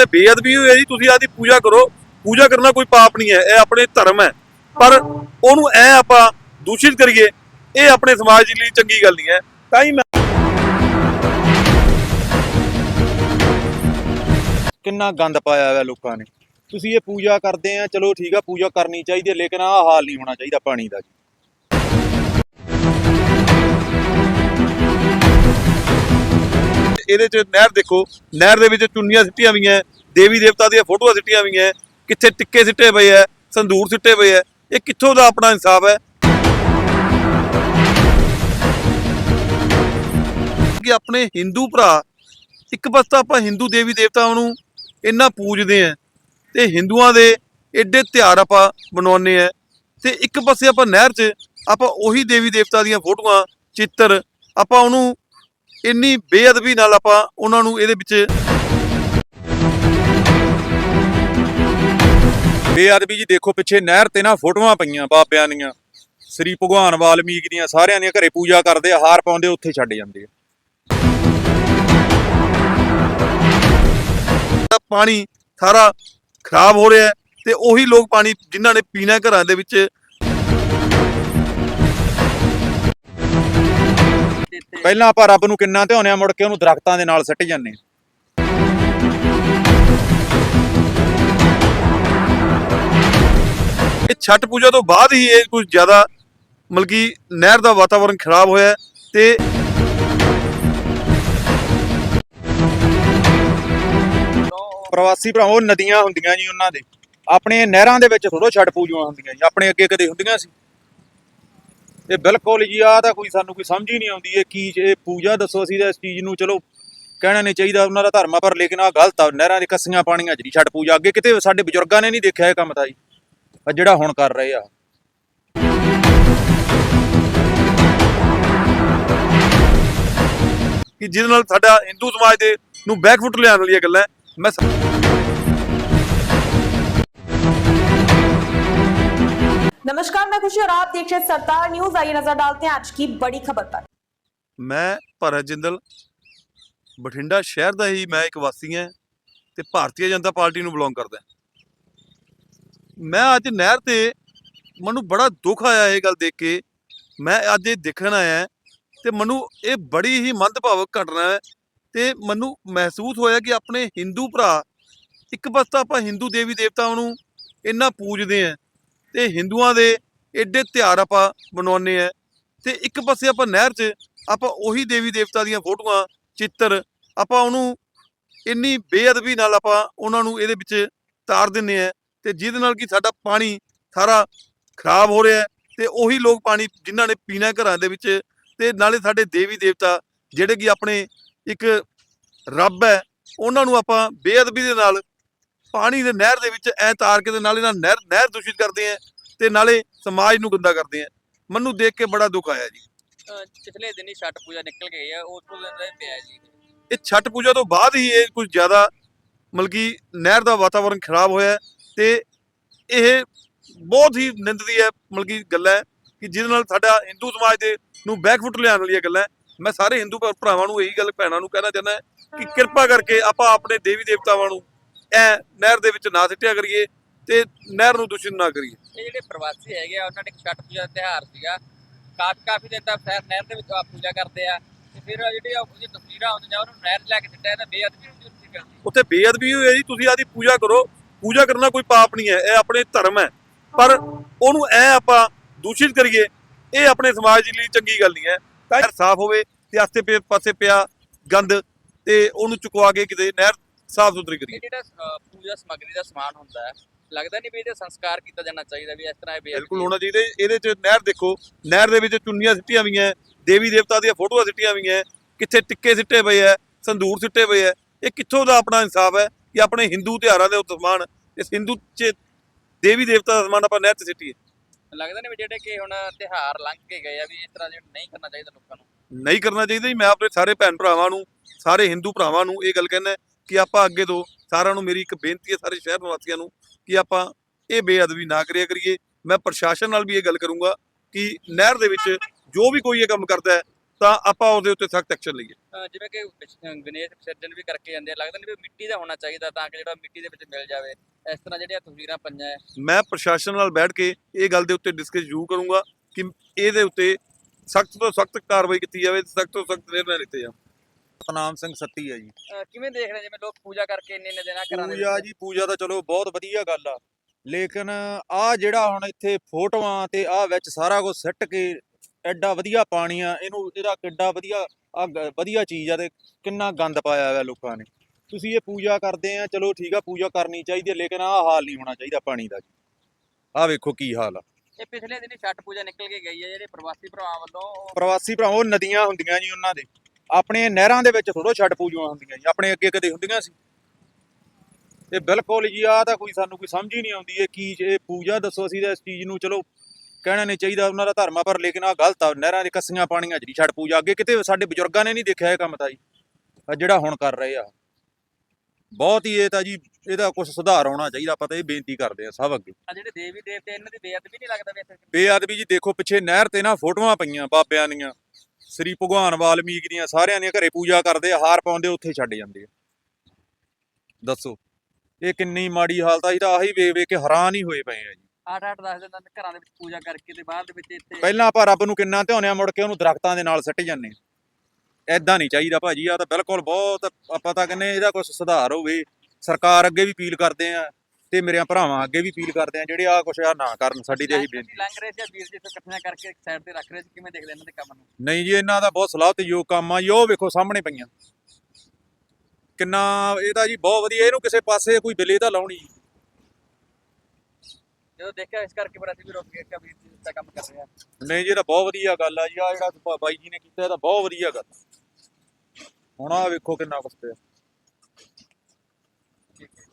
ਉੱਥੇ ਬੇਅਦਬੀ ਹੋਈ ਹੈ ਜੀ, ਤੁਸੀਂ ਆਦੀ ਪੂਜਾ ਕਰੋ। ਪੂਜਾ ਕਰਨਾ ਕੋਈ ਪਾਪ ਨਹੀਂ ਹੈ, ਇਹ ਆਪਣੇ ਧਰਮ ਹੈ। ਪਰ ਉਹਨੂੰ ਐ ਆਪਾਂ ਦੂਸ਼ਿਤ ਕਰੀਏ, ਇਹ ਆਪਣੇ ਸਮਾਜ ਲਈ ਚੰਗੀ ਗੱਲ ਨਹੀਂ ਹੈ। ਤਾਂ ਹੀ ਮੈਂ ਕਿੰਨਾ ਗੰਦ ਪਾਇਆ ਹੋਇਆ ਲੋਕਾਂ ਨੇ। ਤੁਸੀਂ ਇਹ ਪੂਜਾ ਕਰਦੇ ਆ, ਚਲੋ ਠੀਕ ਆ, ਪੂਜਾ ਕਰਨੀ ਚਾਹੀਦੀ ਹੈ, ਲੇਕਿਨ ਆਹ ਹਾਲ ਨਹੀਂ ਹੋਣਾ ਚਾਹੀਦਾ ਪਾਣੀ ਦਾ ਜੀ। ਇਹਦੇ ਚ ਨਹਿਰ ਦੇਖੋ, ਨਹਿਰ ਦੇ ਵਿੱਚ ਚੁੰਨੀਆਂ ਸਿੱਟੀਆਂ ਹੋਈਆਂ ਦੇਵੀ ਦੇਵਤਾ ਦੀਆਂ ਫੋਟੋਆਂ ਸਿੱਟੀਆਂ ਹੋਈਆਂ ਕਿੱਥੇ ਟਿੱਕੇ ਸਿੱਟੇ ਪਏ ਐ ਸੰਦੂਰ ਸਿੱਟੇ ਪਏ ਐ ਇਹ ਕਿੱਥੋਂ ਦਾ ਆਪਣਾ ਇਨਸਾਫ ਹੈ? ਕਿ ਆਪਣੇ ਹਿੰਦੂ ਭਰਾ, ਇੱਕ ਪਾਸੇ ਤਾਂ ਆਪਾਂ ਹਿੰਦੂ ਦੇਵੀ ਦੇਵਤਾਵਾਂ ਨੂੰ ਇੰਨਾ ਪੂਜਦੇ ਆ ਤੇ ਹਿੰਦੂਆਂ ਦੇ ਐਡੇ ਤਿਉਹਾਰ ਆਪਾਂ ਬਣਾਉਂਦੇ ਆ ਤੇ ਇੱਕ ਪਾਸੇ ਆਪਾਂ ਨਹਿਰ 'ਚ ਆਪਾਂ ਉਹੀ ਦੇਵੀ ਦੇਵਤਾ ਦੀਆਂ ਫੋਟੋਆਂ, ਚਿੱਤਰ, ਆਪਾਂ ਉਹਨੂੰ ਇੰਨੀ ਬੇਅਦਬੀ ਨਾਲ ਆਪਾਂ ਉਹਨਾਂ ਨੂੰ ਇਹਦੇ ਵਿੱਚ ਬੇਅਦਬੀ ਜੀ ਦੇਖੋ, ਪਿੱਛੇ ਨਹਿਰ ਤੇ ਨਾ ਫੋਟੋਆਂ ਪਈਆਂ ਬਾਬਿਆਂ ਦੀਆਂ। ਸ੍ਰੀ ਭਗਵਾਨ ਵਾਲਮੀਕ ਦੀਆਂ ਸਾਰਿਆਂ ਦੀਆਂ ਘਰੇ ਪੂਜਾ ਕਰਦੇ ਆ, ਹਾਰ ਪਾਉਂਦੇ, ਉੱਥੇ ਛੱਡ ਜਾਂਦੇ ਆ। ਪਾਣੀ ਸਾਰਾ ਖਰਾਬ ਹੋ ਰਿਹਾ ਤੇ ਉਹੀ ਲੋਕ ਪਾਣੀ ਜਿਨ੍ਹਾਂ ਨੇ ਪੀਣਾ ਘਰਾਂ ਦੇ ਵਿੱਚ ਪਹਿਲਾਂ ਆਪਾਂ ਰੱਬ ਨੂੰ ਕਿੰਨਾ ਧਿਆਉਂਦੇ ਆ ਮੁੜ ਕੇ ਉਹਨੂੰ ਦਰਖਤਾਂ ਦੇ ਨਾਲ ਸੱਟ ਜਾਂਦੇ ਆ ਇਹ ਛਠ ਪੂਜਾ ਤੋਂ ਬਾਅਦ ਹੀ ਇਹ ਕੁਝ ਜ਼ਿਆਦਾ ਮਲਕੀ ਨਹਿਰ ਦਾ ਵਾਤਾਵਰਣ ਖਰਾਬ ਹੋਇਆ ਤੇ ਪ੍ਰਵਾਸੀ ਭਰਾ ਨਦੀਆਂ ਹੁੰਦੀਆਂ ਜੀ ਉਹਨਾਂ ਦੇ। ਆਪਣੇ ਨਹਿਰਾਂ ਦੇ ਵਿੱਚ ਥੋੜੋ ਛੱਡ ਪੂਜੀਆਂ ਹੁੰਦੀਆਂ ਜੀ। ਆਪਣੇ ਅੱਗੇ ਕਦੇ ਹੁੰਦੀਆਂ ਸੀ। ਇਹ ਬਿਲਕੁਲ ਜੀ ਆ ਤਾਂ ਕੋਈ ਸਾਨੂੰ ਕੋਈ ਸਮਝ ਹੀ ਨਹੀਂ ਆਉਂਦੀ, ਇਹ ਕੀ ਇਹ ਪੂਜਾ ਦੱਸੋ ਅਸੀਂ ਤਾਂ ਇਸ ਚੀਜ਼ ਨੂੰ, ਚਲੋ, ਕਹਿਣਾ ਨਹੀਂ ਚਾਹੀਦਾ ਉਹਨਾਂ ਦਾ ਧਰਮ ਆ, ਪਰ ਲੇਕਿਨ ਆ ਗਲਤ ਆ, ਨਹਿਰਾਂ ਦੇ ਕੱਸੀਆਂ ਪਾਣੀਆਂ ਜਿਹੜੀ ਛੱਡ ਪੂਜਾ, ਅੱਗੇ ਕਿਤੇ ਸਾਡੇ ਬਜ਼ੁਰਗਾਂ ਨੇ ਨਹੀਂ ਦੇਖਿਆ ਇਹ ਕੰਮ ਤਾਂ ਜੀ ਆ ਜਿਹੜਾ ਹੁਣ ਕਰ ਰਹੇ ਆ। ਕਿ ਜਿਹਦੇ ਨਾਲ ਸਾਡਾ ਹਿੰਦੂ ਸਮਾਜ ਦੇ ਨੂੰ ਬੈਕਫੁੱਟ ਲਿਆਉਣ ਵਾਲੀਆਂ ਗੱਲਾਂ, ਮੈਂ नमस्कार मैं खुशी और आप देख रहे हैं सरदार न्यूज आइए नजर डालते हैं आज की बड़ी खबर पर ਮੈਂ ਭਰਤ ਜਿੰਦਲ ਬਠਿੰਡਾ ਸ਼ਹਿਰ ਦਾ ਹੀ ਮੈਂ ਇੱਕ ਵਾਸੀ ਹਾਂ ਤੇ ਭਾਰਤੀ ਜਨਤਾ ਪਾਰਟੀ ਨੂੰ ਬਿਲੋਂਗ ਕਰਦਾ ਮੈਂ ਅੱਜ ਨਹਿਰ ਤੇ ਮੈਨੂੰ ਬੜਾ ਦੁੱਖ ਆਇਆ ਇਹ ਗੱਲ ਦੇਖ ਕੇ ਮੈਂ ਅੱਜ ਇਹ ਦੇਖਣ ਆਇਆ ਤੇ ਮੈਨੂੰ ਇਹ ਬੜੀ ਹੀ ਮੰਦਭਾਵਕ ਘਟਨਾ ਹੈ ਤੇ ਮੈਨੂੰ ਮਹਿਸੂਸ ਹੋਇਆ ਕਿ ਆਪਣੇ ਹਿੰਦੂ ਭਰਾ ਇੱਕ ਪਾਸੇ ਤਾਂ ਆਪਾਂ ਹਿੰਦੂ ਦੇਵੀ ਦੇਵਤਾਵਾਂ ਨੂੰ ਇੰਨਾ ਪੂਜਦੇ ਆ ਤੇ ਹਿੰਦੂਆਂ ਦੇ ਐਡੇ ਤਿਉਹਾਰ ਆਪਾਂ ਮਨਾਉਂਦੇ ਆ ਤੇ ਇੱਕ ਪਾਸੇ ਆਪਾਂ ਨਹਿਰ 'ਚ ਆਪਾਂ ਉਹੀ ਦੇਵੀ ਦੇਵਤਾ ਦੀਆਂ ਫੋਟੋਆਂ, ਚਿੱਤਰ ਆਪਾਂ ਉਹਨੂੰ ਇੰਨੀ ਬੇਅਦਬੀ ਨਾਲ ਆਪਾਂ ਉਹਨਾਂ ਨੂੰ ਇਹਦੇ ਵਿੱਚ ਤਾਰ ਦਿੰਨੇ ਆ ਤੇ ਜਿਹਦੇ ਨਾਲ ਕਿ ਸਾਡਾ ਪਾਣੀ ਸਾਰਾ ਖਰਾਬ ਹੋ ਰਿਹਾ ਹੈ ਤੇ ਉਹੀ ਲੋਕ ਪਾਣੀ ਜਿਨ੍ਹਾਂ ਨੇ ਪੀਣਾ ਘਰਾਂ ਦੇ ਵਿੱਚ ਤੇ ਨਾਲੇ ਸਾਡੇ ਦੇਵੀ ਦੇਵਤਾ ਜਿਹੜੇ ਕਿ ਆਪਣੇ ਇੱਕ ਰੱਬ ਹੈ, ਉਹਨਾਂ ਨੂੰ ਆਪਾਂ ਬੇਅਦਬੀ ਦੇ ਨਾਲ ਪਾਣੀ ਦੇ ਨਹਿਰ ਦੇ ਵਿੱਚ ਐ ਤਾਰ ਕੇ ਤੇ ਨਾਲੇ ਨਾਲ ਨਹਿਰ ਨਹਿਰ ਦੂਸ਼ਿਤ ਕਰਦੇ ਆ ਤੇ ਨਾਲੇ ਸਮਾਜ ਨੂੰ ਗੰਦਾ ਕਰਦੇ ਆ ਮੈਨੂੰ ਦੇਖ ਕੇ ਬੜਾ ਦੁੱਖ ਆਇਆ ਜੀ। ਪਿਛਲੇ ਦਿਨੀ ਛਠ ਪੂਜਾ ਨਿਕਲ ਗਈ ਆ ਉਸ ਤੋਂ ਦਿਨ ਪਿਆ ਜੀ। ਇਹ ਛਠ ਪੂਜਾ ਤੋਂ ਬਾਅਦ ਹੀ ਇਹ ਕੁਝ ਜ਼ਿਆਦਾ ਮਲਕੀ ਨਹਿਰ ਦਾ ਵਾਤਾਵਰਣ ਖਰਾਬ ਹੋਇਆ ਤੇ ਇਹ ਬਹੁਤ ਹੀ ਨਿੰਦਦੀ ਹੈ ਮਲਕੀ ਗੱਲ ਹੈ ਕਿ ਜਿਹਦੇ ਨਾਲ ਸਾਡਾ ਹਿੰਦੂ ਸਮਾਜ ਦੇ ਨੂੰ ਬੈਕਫੁੱਟ ਲਿਆਉਣ ਵਾਲੀਆਂ ਗੱਲਾਂ। ਮੈਂ ਸਾਰੇ ਹਿੰਦੂ ਭਰਾ- ਭਰਾਵਾਂ ਨੂੰ ਇਹੀ ਗੱਲ ਭੈਣਾਂ ਨੂੰ ਕਹਿਣਾ ਚਾਹੁੰਦਾ ਕਿ ਕਿਰਪਾ ਕਰਕੇ ਆਪਾਂ ਆਪਣੇ ਦੇਵੀ ਦੇਵਤਾਵਾਂ ਨੂੰ ਐ ਨਹਿਰ ਦੇ ਵਿੱਚ ਨਾ ਸਿੱਟਿਆ ਕਰੀਏ ਤੇ ਨਹਿਰ ਨੂੰ ਦੂਸ਼ਿਤ ਨਾ ਕਰੀਏ। ਇਹ ਜਿਹੜੇ ਪ੍ਰਵਾਸੀ ਹੈਗੇ ਆ ਉਹਨਾਂ ਨੇ ਛਠ ਪੂਜਾ ਦਾ ਤਿਉਹਾਰ ਸੀਗਾ। ਕਾਫੀ ਕਾਫੀ ਦਿਨ ਤੱਕ ਫੈਰ ਨਹਿਰ ਦੇ ਵਿੱਚ ਆ ਪੂਜਾ ਕਰਦੇ ਆ। ਤੇ ਫਿਰ ਜਿਹੜੀ ਆ ਉਹਦੀ ਤਸਵੀਰਾਂ ਹੁੰਦੀਆਂ ਉਹਨਾਂ ਨੂੰ ਨਹਿਰ ਲੈ ਕੇ ਸਿੱਟਿਆ ਤਾਂ ਬੇਅਦਬੀ ਹੁੰਦੀ ਉੱਥੇ ਕਰਦੀ ਉੱਥੇ ਬੇਅਦਬੀ ਹੋਈ ਹੈ ਜੀ ਤੁਸੀਂ ਆਦੀ ਪੂਜਾ ਕਰੋ। ਪੂਜਾ ਕਰਨਾ ਕੋਈ ਪਾਪ ਨਹੀਂ ਹੈ ਇਹ ਆਪਣੇ ਧਰਮ ਹੈ। ਪਰ ਉਹਨੂੰ ਐ ਆਪਾਂ ਦੂਸ਼ਿਤ ਕਰੀਏ ਇਹ ਆਪਣੇ ਸਮਾਜ ਲਈ ਚੰਗੀ ਗੱਲ ਨਹੀਂ ਹੈ। ਤਾਂ ਸਾਫ਼ ਹੋਵੇ ਤੇ ਆਸੇ ਪਾਸੇ ਪਿਆ ਗੰਦ ਤੇ ਉਹਨੂੰ ਚੁਕਵਾ ਕੇ ਕਿਤੇ ਨਹਿਰ ਸਾਫ਼ ਸੁਥਰੀ ਕਰੀਏ। ਇਹ ਜਿਹੜਾ ਪੂਜਾ ਸਮੱਗਰੀ ਦਾ ਸਮਾਨ ਹੁੰਦਾ ਹੈ ਲੱਗਦਾ ਨਹੀਂ ਵੀ ਇਹਦੇ ਸੰਸਕਾਰ ਕੀਤਾ ਜਾਣਾ ਚਾਹੀਦਾ ਵੀ ਇਸ ਤਰ੍ਹਾਂ ਇਹ ਬੇਅਦਬੀ ਬਿਲਕੁਲ ਹੋਣਾ ਚਾਹੀਦਾ ਇਹਦੇ ਚ ਨਹਿਰ ਦੇਖੋ ਨਹਿਰ ਦੇ ਵਿੱਚ ਚੁੰਨੀਆਂ ਸਿੱਟੀਆਂ ਹੋਈਆਂ ਦੇਵੀ ਦੇਵਤਾ ਦੀਆਂ ਫੋਟੋਆਂ ਸਿੱਟੀਆਂ ਹੋਈਆਂ ਕਿੱਥੇ ਟਿੱਕੇ ਸਿੱਟੇ ਪਏ ਐ ਸੰਧੂਰ ਸਿੱਟੇ ਪਏ ਐ। ਇਹ ਕਿੱਥੋਂ ਦਾ ਆਪਣਾ ਇਨਸਾਫ ਹੈ ਕਿ ਆਪਣੇ ਹਿੰਦੂ ਤਿਉਹਾਰਾਂ ਦੇ ਉੱਤੇ ਸਮਾਨ ਇਸ ਹਿੰਦੂ ਚ ਦੇਵੀ ਦੇਵਤਾ ਦਾ ਸਮਾਨ ਆਪਾਂ ਨਹਿਰ 'ਚ ਸਿੱਟੀਏ। ਲੱਗਦਾ ਨਹੀਂ ਵੀ ਜਿਹੜੇ ਕਿ ਹੁਣ ਤਿਉਹਾਰ ਲੰਘ ਕੇ ਗਏ ਆ ਵੀ ਇਸ ਤਰ੍ਹਾਂ ਜਿਹੜਾ ਨਹੀਂ ਕਰਨਾ ਚਾਹੀਦਾ ਲੋਕਾਂ ਨੂੰ। ਨਹੀਂ ਕਰਨਾ ਚਾਹੀਦਾ ਜੀ। ਮੈਂ ਆਪਣੇ ਸਾਰੇ ਭੈਣ ਭਰਾਵਾਂ ਨੂੰ ਸਾਰੇ ਹਿੰਦੂ ਭਰਾਵਾਂ ਨੂੰ ਇਹ ਗੱਲ ਕਹਿੰਦਾ ਕਿ ਆਪਾਂ ਅੱਗੇ ਤੋਂ ਸਾਰਿਆਂ ਨੂੰ ਮੇਰੀ ਇੱਕ ਬੇਨਤੀ ਹੈ ਸਾਰੇ ਸ਼ਹਿਰ ਨਿਵਾਸੀਆਂ ਨੂੰ ਕਿ ਆਪਾਂ ਇਹ ਬੇਅਦਬੀ ਨਾ ਕਰਿਆ ਕਰੀਏ। ਮੈਂ ਪ੍ਰਸ਼ਾਸਨ ਨਾਲ ਵੀ ਇਹ ਗੱਲ ਕਰੂੰਗਾ ਕਿ ਨਹਿਰ ਦੇ ਵਿੱਚ ਜੋ ਵੀ ਕੋਈ ਇਹ ਕੰਮ ਕਰਦਾ ਹੈ ਤਾਂ ਆਪਾਂ ਉਹਦੇ ਉੱਤੇ ਸਖਤ ਐਕਸ਼ਨ ਲਈਏ। ਜਿਵੇਂ ਕਿ ਗਣੇਸ਼ ਵਿਸਰਜਨ ਵੀ ਕਰਕੇ ਜਾਂਦੇ ਆ ਲੱਗਦਾ ਨਹੀਂ ਵੀ ਮਿੱਟੀ ਦਾ ਹੋਣਾ ਚਾਹੀਦਾ ਤਾਂ ਕਿ ਜਿਹੜਾ ਮਿੱਟੀ ਦੇ ਵਿੱਚ ਮਿਲ ਜਾਵੇ। ਇਸ ਤਰ੍ਹਾਂ ਜਿਹੜੀਆਂ ਤਸਵੀਰਾਂ ਹੈ ਮੈਂ ਪ੍ਰਸ਼ਾਸਨ ਨਾਲ ਬੈਠ ਕੇ ਇਹ ਗੱਲ ਦੇ ਉੱਤੇ ਡਿਸਕਸ ਜ਼ਰੂਰ ਕਰੂੰਗਾ ਕਿ ਇਹਦੇ ਉੱਤੇ ਸਖਤ ਤੋਂ ਸਖਤ ਕਾਰਵਾਈ ਕੀਤੀ ਜਾਵੇ ਸਖਤ ਤੋਂ ਸਖਤ ਨਿਰਣੈ ਲਿੱਤੇ ਜਾਣ। ਸਤਨਾਮ ਸਿੰਘ ਸੱਤੀ ਆ ਜੀ। ਅਹ ਕਿਵੇਂ ਦੇਖ ਰਹੇ ਜਿਵੇਂ ਲੋਕ ਪੂਜਾ ਕਰਕੇ ਇੰਨੇ ਇੰਨੇ ਦਿਨਾਂ ਘਰਾਂ ਦੇ ਪੂਜਾ ਵਿੱਚ? ਜੀ ਪੂਜਾ ਤਾਂ ਚਲੋ ਬਹੁਤ ਵਧੀਆ ਗੱਲ ਆ। ਲੇਕਿਨ ਆ ਜਿਹੜਾ ਹੁਣ ਇੱਥੇ ਫੋਟੋਆਂ ਤੇ ਆ ਵਿੱਚ ਸਾਰਾ ਕੁਝ ਸਿੱਟ ਕੇ ਐਡਾ ਵਧੀਆ ਪਾਣੀ ਆ ਇਹਨੂੰ ਇਹਦਾ ਕਿੱਡਾ ਵਧੀਆ ਆ ਵਧੀਆ ਚੀਜ਼ ਆ ਤੇ ਕਿੰਨਾ ਗੰਦ ਪਾਇਆ ਹੋਇਆ ਲੋਕਾਂ ਨੇ। ਤੁਸੀਂ ਇਹ ਪੂਜਾ ਕਰਦੇ ਆ ਚਲੋ ਠੀਕ ਆ ਪੂਜਾ ਕਰਨੀ ਚਾਹੀਦੀ ਹੈ ਲੇਕਿਨ ਆਹ ਹਾਲ ਨਹੀਂ ਹੋਣਾ ਚਾਹੀਦਾ ਪਾਣੀ ਦਾ ਜੀ। ਆਹ ਵੇਖੋ ਕੀ ਹਾਲ ਆ। ਇਹ ਪਿਛਲੇ ਦਿਨੀ ਛੱਟ ਪੂਜਾ ਨਿਕਲ ਕੇ ਗਈ ਹੈ ਜਿਹੜੇ ਪ੍ਰਵਾਸੀ ਭਰਾਵਾਂ ਵੱਲੋਂ ਉਹ ਪ੍ਰਵਾਸੀ ਭਰਾ ਉਹ ਨਦੀਆਂ ਹੁੰਦੀਆਂ ਜੀ ਉਹਨਾਂ ਦੇ। ਆਪਣੇ ਨਹਿਰਾਂ ਦੇ ਵਿੱਚ ਥੋੜੋ ਛੱਡ ਪੂਜੀਆਂ ਹੁੰਦੀਆਂ ਜੀ ਆਪਣੇ ਅੱਗੇ ਕਦੇ ਹੁੰਦੀਆਂ ਸੀ। ਇਹ ਬਿਲਕੁਲ ਜੀ ਆ ਤਾਂ ਕੋਈ ਸਾਨੂੰ ਕੋਈ ਸਮਝ ਹੀ ਨਹੀਂ ਆਉਂਦੀ ਇਹ ਕੀ ਇਹ ਪੂਜਾ ਦੱਸੋ ਅਸੀਂ ਤਾਂ ਇਸ ਚੀਜ਼ ਨੂੰ ਚਲੋ ਕਹਿਣਾ ਨਹੀਂ ਚਾਹੀਦਾ ਉਹਨਾਂ ਦਾ ਧਰਮ ਆ ਪਰ ਲੇਕਿਨ ਆ ਗਲਤ ਆ ਨਹਿਰਾਂ ਦੇ ਕੱਸੀਆਂ ਪਾਣੀਆਂ ਜਿਹੜੀ ਛੱਡ ਪੂਜਾ। ਅੱਗੇ ਕਿਤੇ ਸਾਡੇ ਬਜ਼ੁਰਗਾਂ ਨੇ ਨਹੀਂ ਦੇਖਿਆ ਇਹ ਕੰਮ ਤਾਂ ਜੀ ਆ ਜਿਹੜਾ ਹੁਣ ਕਰ ਰਹੇ ਆ। ਬਹੁਤ ਹੀ ਇਹ ਤਾਂ ਜੀ ਇਹਦਾ ਕੁਝ ਸੁਧਾਰ ਆਉਣਾ ਚਾਹੀਦਾ ਆਪਾਂ ਤਾਂ ਇਹ ਬੇਨਤੀ ਕਰਦੇ ਆ ਸਭ ਅੱਗੇ। ਆ ਜਿਹੜੇ ਦੇਵੀ ਦੇਵਤੇ ਇਹਨਾਂ ਦੀ ਬੇਅਦਬੀ ਨਹੀਂ ਲੱਗਦਾ ਵੀ ਇੱਥੇ। ਬੇਅਦਬੀ ਜੀ ਦੇਖੋ ਪਿੱਛੇ ਨਹਿਰ ਤੇ ਨਾ ਫੋਟੋਆਂ ਪਈਆਂ ਬਾਬਿਆਂ ਦੀਆਂ। ਸ੍ਰੀ ਭਗਵਾਨ ਵਾਲਮੀਕ ਦੀਆਂ ਸਾਰਿਆਂ ਦੀਆਂ ਘਰੇ ਪੂਜਾ ਕਰਦੇ ਆ ਹਾਰ ਪਾਉਂਦੇ ਉੱਥੇ ਛੱਡ ਜਾਂਦੇ ਆ। ਦੱਸੋ ਇਹ ਕਿੰਨੀ ਮਾੜੀ ਹਾਲਤ ਆ ਜੀ ਤਾਂ ਆਹੀ ਵੇਖ ਵੇਖ ਕੇ ਹੈਰਾਨ ਹੀ ਹੋਏ ਪਏ ਆ ਜੀ। ਅੱਠ ਅੱਠ ਦਸ ਦਿਨ ਘਰਾਂ ਦੇ ਵਿੱਚ ਪੂਜਾ ਕਰਕੇ ਤੇ ਬਾਅਦ ਦੇ ਵਿੱਚ ਇੱਥੇ ਪਹਿਲਾਂ ਆਪਾਂ ਰੱਬ ਨੂੰ ਕਿੰਨਾ ਧਿਆਉਂਦੇ ਆ ਮੁੜ ਕੇ ਉਹਨੂੰ ਦਰਖਤਾਂ ਦੇ ਨਾਲ ਸਿੱਟ ਜਾਂਦੇ ਐਦਾਂ ਨਹੀਂ ਚਾਹੀਦਾ ਭਾਜੀ ਆ ਤਾਂ ਬਿਲਕੁਲ ਬਹੁਤ ਆਪਾਂ ਤਾਂ ਕਹਿੰਦੇ ਇਹਦਾ ਕੁਝ ਸੁਧਾਰ ਹੋਵੇ। ਸਰਕਾਰ ਅੱਗੇ ਵੀ ਅਪੀਲ ਕਰਦੇ ਆ ਤੇ ਮੇਰੇ ਭਰਾਵਾਂ ਅੱਗੇ ਵੀ ਅਪੀਲ ਕਰਦੇ ਆ ਜਿਹੜੇ ਆ ਕੁਛ ਆ ਨਾ ਕਰਨ ਸਾਡੀ ਤੇ ਇਹੀ ਬੇਨਤੀ ਲੰਘ ਰਹੇ ਸੀ ਵੀਰ ਜੀ ਇੱਥੇ ਇਕੱਠੀਆਂ ਕਰਕੇ ਇੱਕ ਸਾਈਡ ਤੇ ਰੱਖ ਰਹੇ ਸੀ ਕਿਵੇਂ ਦੇਖਦੇ ਇਹਨਾਂ ਦੇ ਕੰਮ ਨੂੰ? ਨਹੀਂ ਜੀ ਇਹਨਾਂ ਦਾ ਬਹੁਤ ਸਲਾਹ ਤੇ ਯੋਗ ਕੰਮ ਆ ਜੀ ਉਹ ਵੇਖੋ ਸਾਹਮਣੇ ਪਈਆਂ। ਕਿੰਨਾ ਇਹ ਤਾਂ ਜੀ ਬਹੁਤ ਵਧੀਆ ਇਹਨੂੰ ਕਿਸੇ ਪਾਸੇ ਕੋਈ ਬਿਲੇ ਤਾਂ ਲਾਉਣੀ ਜੀ। ਜਦੋਂ ਦੇਖਿਆ ਇਸ ਕਰਕੇ ਫਿਰ ਅਸੀਂ ਵੀ ਰੁਕ ਕਿ ਵੀਰ ਜੀ ਦਾ ਕੰਮ ਕਰ ਰਹੇ। ਆ ਨਹੀਂ ਜੀ ਇਹ ਤਾਂ ਬਹੁਤ ਵਧੀਆ ਗੱਲ ਆ ਜੀ ਆ ਜਿਹੜਾ ਬਾਈ ਜੀ ਨੇ ਕੀਤਾ ਇਹ ਤਾਂ ਬਹੁਤ ਵਧੀਆ ਗੱਲ। ਹੁਣ ਆ ਵੇਖੋ ਕਿੰਨਾ ਕੁਛ ਪਿਆ।